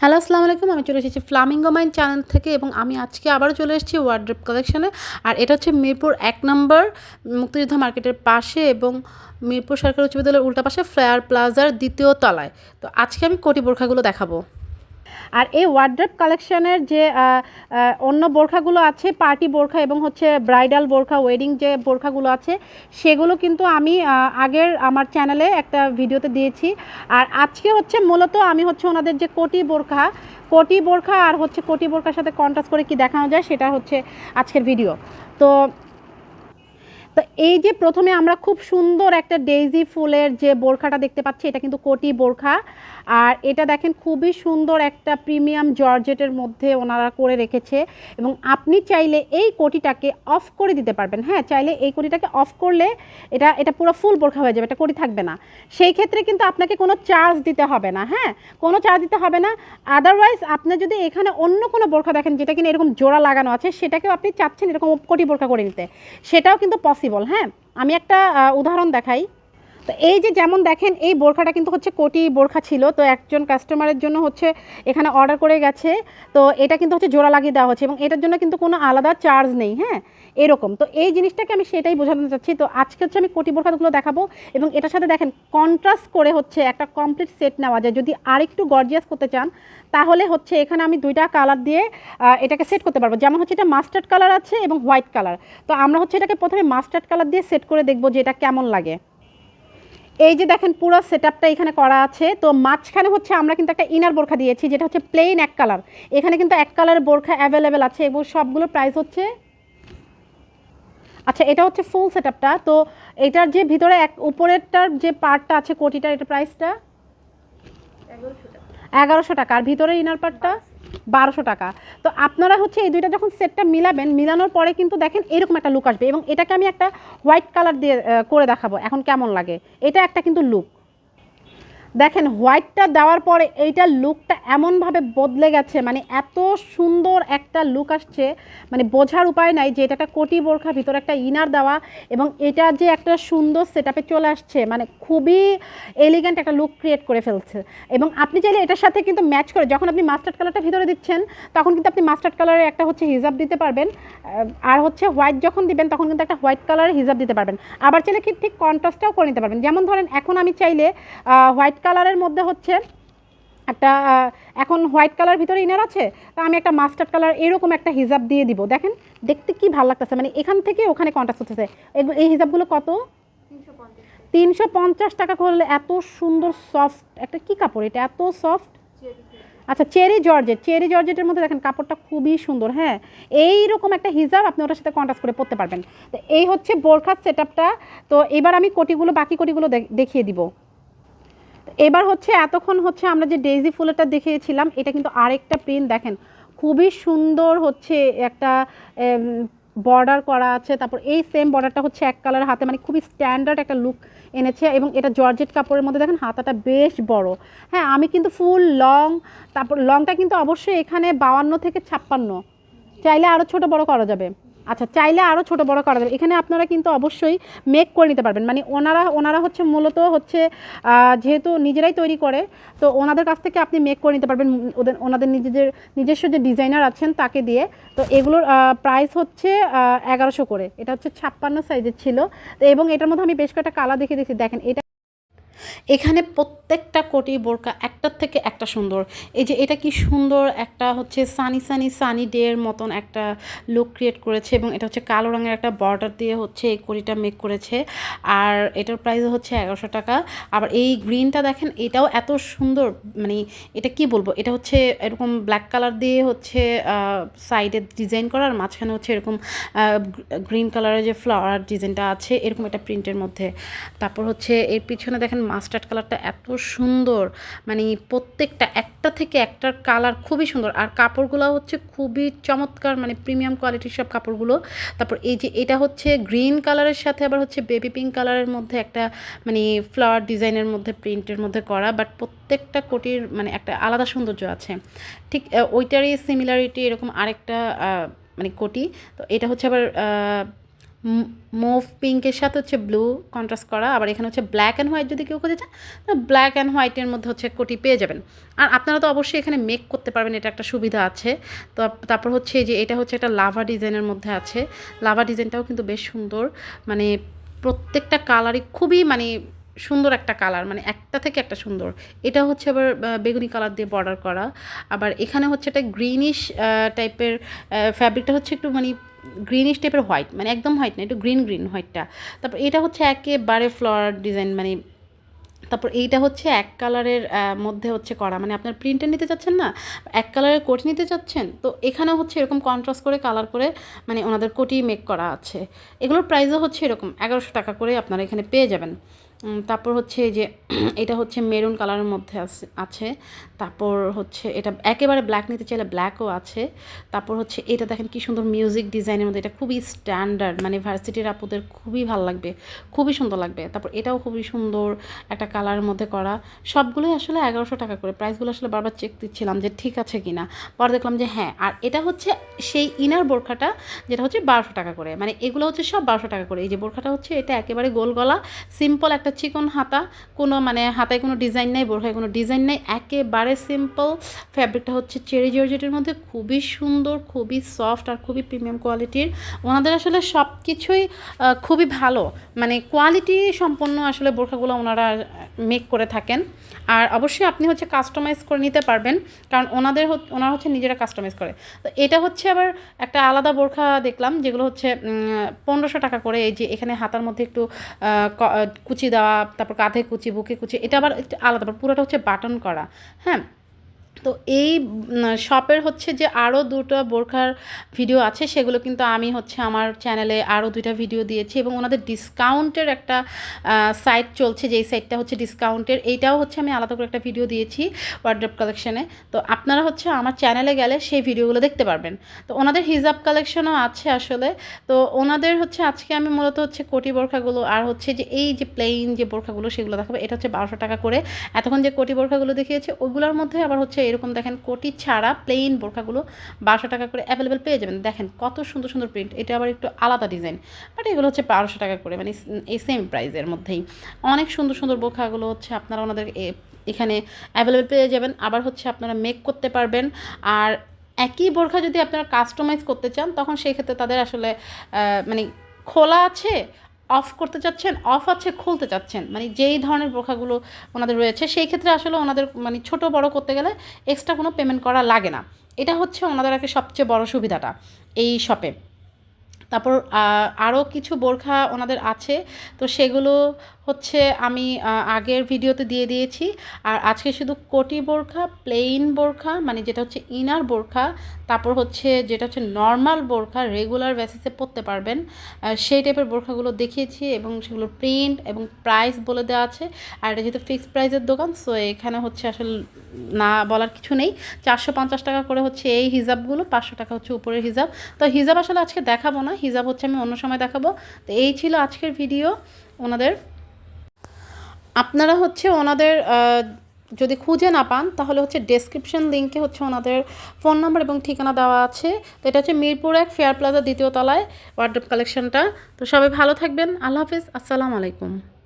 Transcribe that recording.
Hello, আসসালামু আলাইকুম। আমি চলে এসেছি ফ্লামিঙ্গো মাইন চ্যানেল থেকে এবং আমি আজকে আবারও চলে এসেছি ওয়ার্ড্রপ কালেকশানে আর এটা হচ্ছে মিরপুর এক নম্বর মুক্তিযোদ্ধা মার্কেটের পাশে এবং মিরপুর সরকারি উচ্চ বিদ্যালয়ের উল্টা পাশে ফ্লায়ার প্লাজার দ্বিতীয় তলায়। তো আজকে আমি কোটি বোরখাগুলো দেখাবো। আর এই ওয়ার্ড্রপ কালেকশনের যে অন্য বোরখাগুলো আছে পার্টি বোরখা এবং হচ্ছে ব্রাইডাল বোরখা ওয়েডিং যে বোরখাগুলো আছে, সেগুলো কিন্তু আমি আগের আমার চ্যানেলে একটা ভিডিওতে দিয়েছি। আর আজকে হচ্ছে মূলত আমি হচ্ছে ওনাদের যে কোটি বোরখা কোটি বোরখা আর হচ্ছে কোটি বোরখার সাথে কন্ট্রাস্ট করে কি দেখানো যায় সেটা হচ্ছে আজকের ভিডিও তো তো এই যে প্রথমে আমরা খুব সুন্দর একটা ডেইজি ফুলের যে বোরখাটা দেখতে পাচ্ছি, এটা কিন্তু কোটি বোরখা। আর এটা দেখেন খুবই সুন্দর একটা প্রিমিয়াম জর্জেটের মধ্যে ওনারা করে রেখেছে। এবং আপনি চাইলে এই কোটিটাকে অফ করে দিতে পারবেন। হ্যাঁ চাইলে এই কোটিটাকে অফ করলে এটা এটা পুরো ফুল বোরখা হয়ে যাবে, এটা কোটি থাকবে না। সেই ক্ষেত্রে কিন্তু আপনাকে কোনো চার্জ দিতে হবে না হ্যাঁ? কোনো চার্জ দিতে হবে না। আদারওয়াইজ আপনি যদি এখানে অন্য কোনো বোরখা দেখেন, যেটা কিনা এরকম জোড়া লাগানো আছে, সেটাকেও আপনি চাচ্ছেন এরকম কোটি বোরখা করে নিতে। সেটাও কিন্তু পসিবল হ্যাঁ? আমি একটা উদাহরণ দেখাই। তো এই যে যেমন দেখেন, এই বোরখাটা কিন্তু হচ্ছে কোটি বোরখা ছিল। তো একজন কাস্টমারের জন্য হচ্ছে এখানে অর্ডার করে গেছে। তো এটা কিন্তু হচ্ছে জোড়া লাগিয়ে দেওয়া হচ্ছে এবং এটার জন্য কিন্তু কোনো আলাদা চার্জ নেই হ্যাঁ? এরকম। তো এই জিনিসটাকে আমি সেটাই বোঝাতে চাচ্ছি। তো আজকে হচ্ছে আমি কোটি বোরখাগুলো দেখাবো এবং এটার সাথে দেখেন কন্ট্রাস্ট করে হচ্ছে একটা কমপ্লিট সেট নেওয়া যায়। যদি আরেকটু গর্জিয়াস করতে চান, তাহলে হচ্ছে এখানে আমি দুইটা কালার দিয়ে এটাকে সেট করতে পারব। যেমন হচ্ছে এটা মাস্টার্ড কালার আছে এবং হোয়াইট কালার তো আমরা হচ্ছে এটাকে প্রথমে মাস্টার্ড কালার দিয়ে সেট করে দেখব যে এটা কেমন লাগে। এই যে দেখেন পুরো সেটআপটা এখানে করা আছে তো মাঝখানে হচ্ছে আমরা কিন্তু একটা ইনার বোরখা দিয়েছি যেটা হচ্ছে প্লেন এক কালার এখানে কিন্তু এক কালারের বোরখা অ্যাভেলেবেল আছে এবং সবগুলো প্রাইস হচ্ছে আচ্ছা এটা হচ্ছে ফুল সেটআপটা তো এটার যে ভিতরে এক উপরেরটার যে পার্টটা আছে কোটিটার এটা প্রাইসটা এগারোশো টাকা। আর ভিতরে ইনার পার্টটা বারোশো টাকা। তো আপনারা হচ্ছে এই দুইটা যখন সেটটা মিলাবেন, মিলানোর পরে কিন্তু দেখেন এরকম একটা লুক আসবে এবং এটাকে আমি একটা হোয়াইট কালার দিয়ে করে দেখাবো, এখন কেমন লাগে। এটা একটা কিন্তু লুক দেখেন হোয়াইটটা দেওয়ার পরে এইটার লুকটা এমনভাবে বদলে গেছে মানে এত সুন্দর একটা লুক আসছে মানে বোঝার উপায় নাই যে এটা একটা কোটি বোরখা, ভিতরে একটা ইনার দেওয়া এবং এটা যে একটা সুন্দর সেটআপে চলে আসছে মানে খুবই এলিগেন্ট একটা লুক ক্রিয়েট করে ফেলছে। এবং আপনি চাইলে এটার সাথে কিন্তু ম্যাচ করে, যখন আপনি মাস্টার্ড কালারটা ভিতরে দিচ্ছেন, তখন কিন্তু আপনি মাস্টার্ড কালারের একটা হচ্ছে হিজাব দিতে পারবেন আর হচ্ছে হোয়াইট যখন দিবেন, তখন কিন্তু একটা হোয়াইট কালারের হিজাব দিতে পারবেন। আবার চাইলে কি ঠিক কন্ট্রাস্টটাও করে নিতে পারবেন। যেমন ধরেন, এখন আমি চাইলে হোয়াইট কালারের মধ্যে হচ্ছে একটা এখন হোয়াইট কালার ভিতরে ইনার আছে, তো আমি একটা মাস্টার্ড কালার এরকম একটা হিজাব দিয়ে দিব। দেখেন, দেখতে কি ভালো লাগতেছে। মানে এখান থেকে ওখানে কন্ট্রাস্ট এগু- এই হিজাবগুলো কত? তিনশো পঞ্চাশ। টাকা করলে এত সুন্দর সফট একটা কি কাপড় এটা? এত সফট আচ্ছা চেরি জর্জেট চেরি জর্জেটের মধ্যে দেখেন, কাপড়টা খুবই সুন্দর হ্যাঁ? এইরকম একটা হিজাব আপনি ওটার সাথে কন্ট্রাস্ট করে পরতে পারবেন। তো এই হচ্ছে বোরখার সেট তো এবার আমি কোটিগুলো, বাকি কোটিগুলো দেখ- দেখিয়ে দিব। এবার হচ্ছে এতক্ষণ হচ্ছে আমরা যে ডেইজি ফুলেরটা দেখিয়েছিলাম, এটা কিন্তু আরেকটা প্রিন্ট দেখেন। খুবই সুন্দর হচ্ছে একটা বর্ডার করা আছে। তারপর এই সেম বর্ডারটা হচ্ছে এক কালার হাতে মানে খুবই স্ট্যান্ডার্ড একটা লুক এনেছে এবং এটা জর্জেট কাপড়ের মধ্যে দেখেন হাতাটা বেশ বড়। হ্যাঁ আমি কিন্তু ফুল লং তারপর লংটা কিন্তু অবশ্যই এখানে বাউান্ন থেকে ছাপ্পান্ন। চাইলে আরও ছোট বড় করা যাবে। আচ্ছা চাইলে আরও ছোট বড় করা যাবে। এখানে আপনারা কিন্তু অবশ্যই মেক করে নিতে পারবেন। মানে ওনারা ওনারা হচ্ছে মূলত হচ্ছে যেহেতু নিজেরাই তৈরি করে, তো ওনাদের কাছ থেকে আপনি মেক করে নিতে পারবেন। ওদের, ওনাদের নিজেদের, নিজস্ব যে ডিজাইনার আছেন তাকে দিয়ে, তো এগুলোর প্রাইস হচ্ছে এগারোশো করে। এটা হচ্ছে ছাপ্পান্ন সাইজের ছিল। তো এবং এটার মধ্যে আমি বেশ কয়েকটা কালার দেখে দিয়েছি। দেখেন, এটা এখানে প্রত্যেকটা কোটি বোরকা একটার থেকে একটা সুন্দর। এই যে এটা কি সুন্দর একটা হচ্ছে সানি সানি সানি ডে এর মতন একটা লুক ক্রিয়েট করেছে এবং এটা হচ্ছে কালো রঙের একটা বর্ডার দিয়ে হচ্ছে এই কোটিটা মেক করেছে। আর এটার প্রাইস হচ্ছে এগারোশো টাকা। আবার এই গ্রিনটা দেখেন, এটাও এত সুন্দর মানে এটা কি বলব? এটা হচ্ছে এরকম ব্ল্যাক কালার দিয়ে হচ্ছে সাইডে ডিজাইন করা আর মাঝখানে হচ্ছে এরকম গ্রিন কালারের যে ফ্লাওয়ার ডিজাইনটা আছে, এরকম একটা প্রিন্টের মধ্যে। তারপর হচ্ছে এর পিছনে দেখেন মাস্টার্ড কালারটা এত সুন্দর। মানে প্রত্যেকটা, একটা থেকে একটার কালার খুবই সুন্দর। আর কাপড়গুলো হচ্ছে খুবই চমৎকার মানে প্রিমিয়াম কোয়ালিটির সব কাপড়গুলো। তারপর এই যে এটা হচ্ছে গ্রিন কালারের সাথে আবার হচ্ছে বেবি পিঙ্ক কালারের মধ্যে একটা মানে ফ্লাওয়ার ডিজাইনের মধ্যে প্রিন্টের মধ্যে করা। বাট প্রত্যেকটা কোটির মানে একটা আলাদা সৌন্দর্য আছে। ঠিক ওইটারই সিমিলারিটি এরকম আরেকটা মানে কোটি। তো এটা হচ্ছে আবার মুভ পিঙ্কের সাথে হচ্ছে ব্লু কন্ট্রাস্ট করা, আবার এখানে হচ্ছে ব্ল্যাক অ্যান্ড হোয়াইট যদি কেউ খুঁজে চান ব্ল্যাক অ্যান্ড হোয়াইটের মধ্যে হচ্ছে কোটি পেয়ে যাবেন। আর আপনারা তো অবশ্যই এখানে মেক করতে পারবেন, এটা একটা সুবিধা আছে। তো তারপর হচ্ছে যে এটা হচ্ছে একটা লাভা ডিজাইনের মধ্যে আছে। লাভা ডিজাইনটাও কিন্তু বেশ সুন্দর মানে প্রত্যেকটা কালারই খুবই মানে সুন্দর একটা কালার মানে একটা থেকে একটা সুন্দর। এটা হচ্ছে আবার বেগুনি কালার দিয়ে বর্ডার করা। আবার এখানে হচ্ছে একটা গ্রিনিশ টাইপের ফ্যাব্রিকটা হচ্ছে একটু মানে গ্রিনিশ টাইপের হোয়াইট মানে একদম হোয়াইট না, একটু গ্রিন গ্রিন হোয়াইটটা তারপর এটা হচ্ছে একেবারে ফ্লোরার ডিজাইন মানে তারপর এইটা হচ্ছে এক কালারের মধ্যে হচ্ছে করা। মানে আপনার প্রিন্টে নিতে চাচ্ছেন না, এক কালারের কোটি নিতে চাচ্ছেন, তো এখানেও হচ্ছে এরকম কন্ট্রাস্ট করে কালার করে মানে ওনাদের কোটি মেক করা আছে। এগুলোর প্রাইসও হচ্ছে এরকম, এগারোশো টাকা করে আপনারা এখানে পেয়ে যাবেন। তারপর হচ্ছে এই যে, এটা হচ্ছে মেরুন কালারের মধ্যে আছে আছে। তারপর হচ্ছে এটা একেবারে ব্ল্যাক নিতে চাইলে ব্ল্যাকও আছে। তারপর হচ্ছে এটা দেখেন কি সুন্দর মিউজিক ডিজাইনের মধ্যে, এটা খুবই স্ট্যান্ডার্ড মানে ভার্সিটির আপুদের খুবই ভালো লাগবে, খুবই সুন্দর লাগবে। তারপর এটাও খুবই সুন্দর একটা কালারের মধ্যে করা। সবগুলোই আসলে এগারোশো টাকা করে। প্রাইসগুলো আসলে বারবার চেক দিচ্ছিলাম যে ঠিক আছে কি না পরে দেখলাম যে হ্যাঁ আর এটা হচ্ছে সেই ইনার বোরখাটা যেটা হচ্ছে বারোশো টাকা করে। মানে এগুলো হচ্ছে সব বারোশো টাকা করে। এই যে বোরখাটা হচ্ছে এটা একেবারে গোল গলা সিম্পল একটা চিকন হাতা, কোনো মানে হাতায় কোনো ডিজাইন নেই বোরখায় কোনো ডিজাইন নেই, একেবারে সিম্পল ফ্যাব্রিকটা হচ্ছে চেরি জর্জেটের মধ্যে, খুবই সুন্দর, খুবই সফট আর খুবই প্রিমিয়াম কোয়ালিটির ওনাদের আসলে সব কিছুই খুবই ভালো। মানে কোয়ালিটি সম্পন্ন আসলে বোরখাগুলো ওনারা মেক করে থাকেন। আর অবশ্যই আপনি হচ্ছে কাস্টমাইজ করে নিতে পারবেন, কারণ ওনাদের ওনারা হচ্ছে নিজেরা কাস্টমাইজ করে। তো এটা হচ্ছে আবার একটা আলাদা বোরখা দেখলাম, যেগুলো হচ্ছে পনেরোশো টাকা করে, এই যে এখানে হাতার মধ্যে একটু কুচি দেওয়া তারপর কাঁধে কুচি বুকে কুচি এটা আবার একটু আলাদা পুরোটা হচ্ছে বাটন করা। হ্যাঁ? তো এই শপের হচ্ছে যে আরও দুটো বোরখার ভিডিও আছে, সেগুলো কিন্তু আমি হচ্ছে আমার চ্যানেলে আরও দুইটা ভিডিও দিয়েছি এবং ওনাদের ডিসকাউন্টের একটা সাইট চলছে, যেই সাইটটা হচ্ছে ডিসকাউন্টের এইটাও হচ্ছে আমি আলাদা করে একটা ভিডিও দিয়েছি ওয়ার্ড্রপ কালেকশনে তো আপনারা হচ্ছে আমার চ্যানেলে গেলে সেই ভিডিওগুলো দেখতে পারবেন। তো ওনাদের হিজাব কালেকশনও আছে আসলে। তো ওনাদের হচ্ছে আজকে আমি মূলত হচ্ছে কোটি বোরখাগুলো আর হচ্ছে যে এই যে প্লেন যে বোরখাগুলো সেগুলো দেখাবো, এটা হচ্ছে বারোশো টাকা করে। এতক্ষণ যে কোটি বোরখাগুলো দেখিয়েছে, ওগুলোর মধ্যে আবার হচ্ছে এরকম দেখেন কোটি ছাড়া প্লেন বোরখাগুলো বারোশো টাকা করে অ্যাভেলেবেল পেয়ে যাবেন। দেখেন কত সুন্দর সুন্দর প্রিন্ট এটা আবার একটু আলাদা ডিজাইন বাট এগুলো হচ্ছে বারোশো টাকা করে মানে এই সেম প্রাইসের মধ্যেই। অনেক সুন্দর সুন্দর বোরখাগুলো হচ্ছে আপনারা ওনাদের এখানে অ্যাভেলেবেল পেয়ে যাবেন। আবার হচ্ছে আপনারা মেক করতে পারবেন। আর একই বোরখা যদি আপনারা কাস্টমাইজ করতে চান, তখন সেই ক্ষেত্রে তাদের আসলে মানে খোলা আছে অফ করতে চাচ্ছেন অফ আছে, খুলতে চাচ্ছেন। মানে যেই ধরনের বোরখাগুলো ওনাদের রয়েছে, সেই ক্ষেত্রে আসলে ওনাদের মানে ছোট বড় করতে গেলে এক্সট্রা কোনো পেমেন্ট করা লাগে না। এটা হচ্ছে ওনাদের আগে সবচেয়ে বড় সুবিধাটা এই শপে তারপর আরও কিছু বোরখা ওনাদের আছে। তো সেগুলো হচ্ছে আমি আগের ভিডিওতে দিয়ে দিয়েছি। আর আজকে শুধু কোটি বোরখা, প্লেইন বোরখা মানে যেটা হচ্ছে ইনার বোরখা, তারপর হচ্ছে যেটা হচ্ছে নর্মাল বোরখা, রেগুলার বেসিসে পরতে পারবেন। সেই টাইপের বোরখাগুলো দেখিয়েছি এবং সেগুলোর প্রিন্ট এবং প্রাইস বলে দেওয়া আছে। আর এটা যেহেতু ফিক্সড প্রাইসের দোকান সো এখানে হচ্ছে আসলে না বলার কিছু নেই। চারশো পঞ্চাশ টাকা করে হচ্ছে এই হিজাবগুলো, পাঁচশো টাকা হচ্ছে উপরের হিজাব। তো হিজাব আসলে আজকে দেখাবো না হিজাব হচ্ছে আমি অন্য সময় দেখাবো। তো এই ছিল আজকের ভিডিও ওনাদের। আপনারা হচ্ছে ওনাদের যদি খুঁজে না পান, তাহলে হচ্ছে ডেসক্রিপশন লিঙ্কে হচ্ছে ওনাদের ফোন নাম্বার এবং ঠিকানা দেওয়া আছে। তো এটা হচ্ছে মিরপুর এক ফেয়ার প্লাজা দ্বিতীয় তলায় ওয়ার্ড্রপ কালেকশনটা তো সবাই ভালো থাকবেন। আল্লাহ হাফিজ। আসসালামু আলাইকুম।